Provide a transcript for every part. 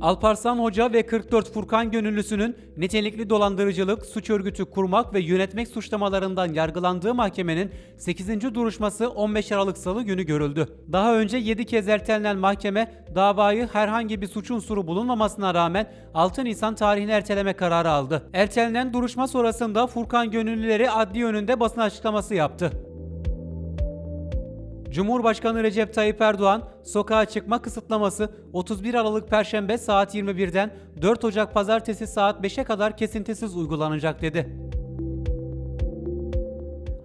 Alparslan Hoca ve 44 Furkan Gönüllüsü'nün nitelikli dolandırıcılık, suç örgütü kurmak ve yönetmek suçlamalarından yargılandığı mahkemenin 8. duruşması 15 Aralık Salı günü görüldü. Daha önce 7 kez ertelenen mahkeme davayı herhangi bir suç unsuru bulunmamasına rağmen 6 Nisan tarihini erteleme kararı aldı. Ertelenen duruşma sonrasında Furkan Gönüllüleri adli yönünde basın açıklaması yaptı. Cumhurbaşkanı Recep Tayyip Erdoğan, sokağa çıkma kısıtlaması 31 Aralık Perşembe saat 21'den 4 Ocak Pazartesi saat 5'e kadar kesintisiz uygulanacak dedi.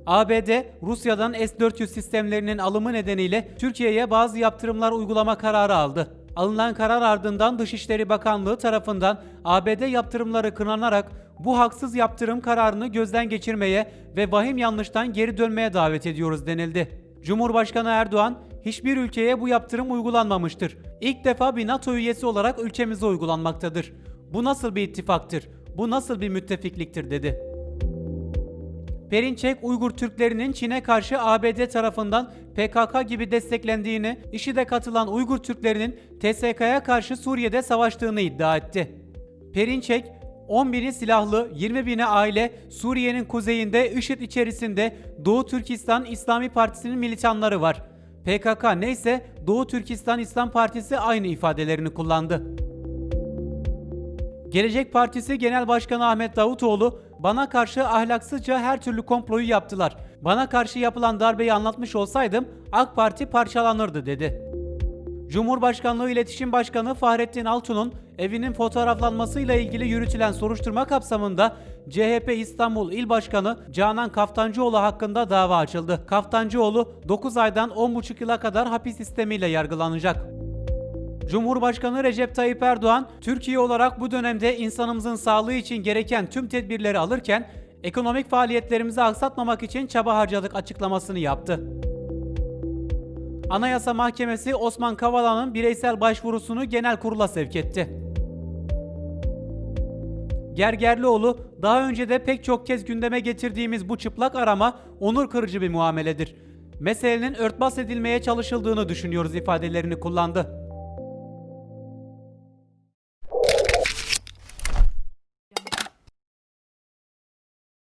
ABD, Rusya'dan S-400 sistemlerinin alımı nedeniyle Türkiye'ye bazı yaptırımlar uygulama kararı aldı. Alınan karar ardından Dışişleri Bakanlığı tarafından ABD yaptırımları kınanarak bu haksız yaptırım kararını gözden geçirmeye ve vahim yanlıştan geri dönmeye davet ediyoruz denildi. Cumhurbaşkanı Erdoğan, hiçbir ülkeye bu yaptırım uygulanmamıştır. İlk defa bir NATO üyesi olarak ülkemize uygulanmaktadır. Bu nasıl bir ittifaktır? Bu nasıl bir müttefikliktir dedi. Perinçek, Uygur Türklerinin Çin'e karşı ABD tarafından PKK gibi desteklendiğini, IŞİD'e katılan Uygur Türklerinin TSK'ya karşı Suriye'de savaştığını iddia etti. Perinçek, 10 bini silahlı, 20 bini aile Suriye'nin kuzeyinde IŞİD içerisinde Doğu Türkistan İslami Partisi'nin militanları var. PKK neyse Doğu Türkistan İslam Partisi aynı ifadelerini kullandı. Gelecek Partisi Genel Başkanı Ahmet Davutoğlu, bana karşı ahlaksızca her türlü komployu yaptılar. Bana karşı yapılan darbeyi anlatmış olsaydım AK Parti parçalanırdı dedi. Cumhurbaşkanlığı İletişim Başkanı Fahrettin Altun'un evinin fotoğraflanmasıyla ilgili yürütülen soruşturma kapsamında CHP İstanbul İl Başkanı Canan Kaftancıoğlu hakkında dava açıldı. Kaftancıoğlu 9 aydan 10,5 yıla kadar hapis sistemiyle yargılanacak. Cumhurbaşkanı Recep Tayyip Erdoğan, Türkiye olarak bu dönemde insanımızın sağlığı için gereken tüm tedbirleri alırken ekonomik faaliyetlerimizi aksatmamak için çaba harcadık açıklamasını yaptı. Anayasa Mahkemesi Osman Kavala'nın bireysel başvurusunu genel kurula sevk etti. Gergerlioğlu, daha önce de pek çok kez gündeme getirdiğimiz bu çıplak arama onur kırıcı bir muameledir. Meselenin örtbas edilmeye çalışıldığını düşünüyoruz ifadelerini kullandı.